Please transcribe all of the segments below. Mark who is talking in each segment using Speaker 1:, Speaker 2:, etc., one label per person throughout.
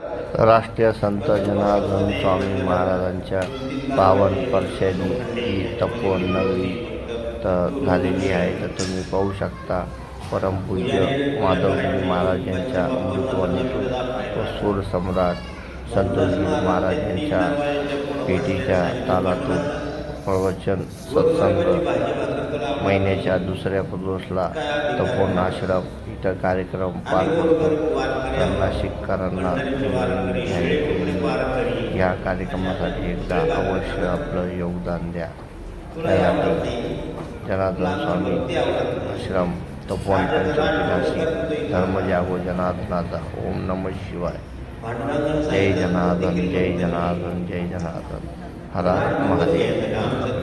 Speaker 1: राष्ट्रीय संत जनार्दन स्वामी महाराजांच्या पावन परशानी ही तपोवन नगरी तर झालेली आहे. तर तुम्ही पाहू शकता परमपूज्य माधवजी महाराज यांच्या अमृतवाणीतून व सूर सम्राट संतोषगिरी महाराज यांच्या पेटीच्या तालातून प्रवचन सत्संग महिन्याच्या दुसऱ्या प्रदोषला तपोन आश्रम इतर कार्यक्रम पार पडतो. त्यांना नाशिककरांना या कार्यक्रमासाठी एकदा अवश्य आपलं योगदान द्या. जनार्दन स्वामी आश्रम तपोन पंचवटी धर्मजागो जनार्दनाचा ओम नमः शिवाय. जय जनार्दन जय जनार्दन जय जनार्दन. हरा महादेव.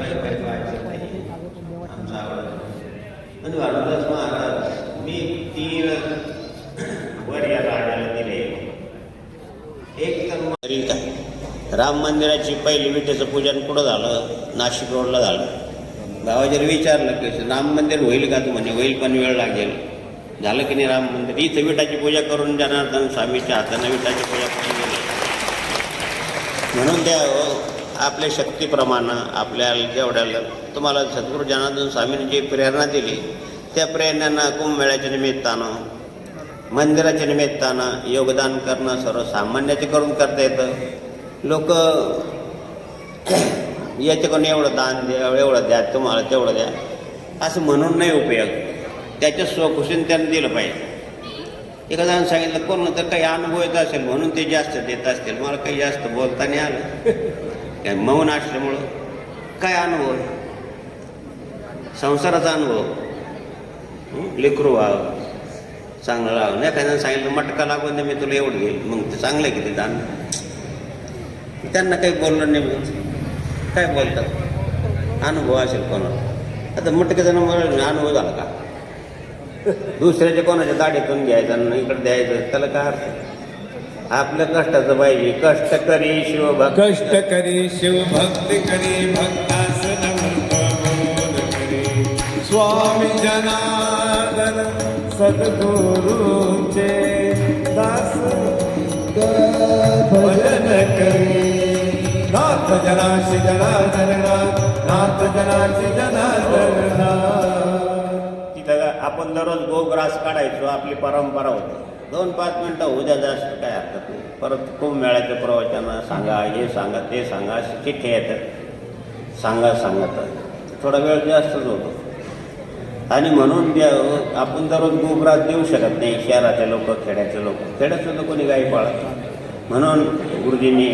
Speaker 2: आणि वाढदास महाराज मी तीन वर या राजाला दिले. एक तर राम मंदिराची पहिली विटेचं पूजन कुठं झालं? नाशिक रोडला झालं. गावाच्या विचारलं की राम मंदिर होईल का तू? म्हणे होईल पण वेळ लागेल. झालं की नाही राम मंदिर? इथं विटाची पूजा करून जनार्दन स्वामीच्या हातानं विटाची पूजा करून गेले. म्हणून त्या आपल्या शक्तीप्रमाणे आपल्याला जेवढ्याला तुम्हाला सद्गुरू जनार्दन स्वामीने जी प्रेरणा दिली त्या प्रेरणांना कुंभमेळ्याच्या निमित्तानं मंदिराच्या निमित्तानं योगदान करणं सर्वसामान्याचे करून करता येतं. लोक याच्याकडून एवढं दान द्या एवढं द्या तुम्हाला तेवढं द्या. असं म्हणून नाही उपयोग. त्याच्या स्वखुशीने त्यांना दिलं पाहिजे. एखाद्यानं सांगितलं कोण तर काही अनुभव येत असेल म्हणून ते जास्त देत असतील. मला काही जास्त बोलता नाही आलं. काय मौन असल्यामुळं काय अनुभव आहे? संसाराचा अनुभव. लेकरू व्हावं. चांगलं राहावं. नाही एखाद्यानं सांगितलं मटका लागून नाही मी तुला एवढं घेईल. मग ते चांगलं आहे किती दान? त्यांना काही बोललं नाही मग काय बोलतात? अनुभव असेल कोणाला. आता मटक्याचा मला अनुभव झाला का? दुसऱ्याच्या कोणाच्या दाढीतून घ्यायचा आणि इकडे द्यायचं त्याला काय अर्थ आपलं आपल्या कष्टाचं पाहिजे. कष्ट करी शिवभक्त.
Speaker 3: कष्ट करी शिवभक्ती करी भक्तासन करे. स्वामी जनार्दन सद्गुरूचे दास भजन करी. नाथ जनाशी जनार्दन नाथ जनाशी जनार्दन.
Speaker 2: आपण दररोज गोग्रास काढायचो आपली परंपरा होती. दोन पाच मिनटं उद्या जास्त काय हरकत नाही. परत कुंभमेळ्याचं प्रवचन सांगा हे सांगा ते सांगा अशी चिठ्ठी येतात सांगा सांगत थोडा वेळ जास्तच होतो. आणि म्हणून त्या आपण दररोज गोग्रास देऊ शकत नाही शहराचे लोक खेड्याचे लोक. खेड्यात सुद्धा कोणी गाई पाळत म्हणून गुरुजींनी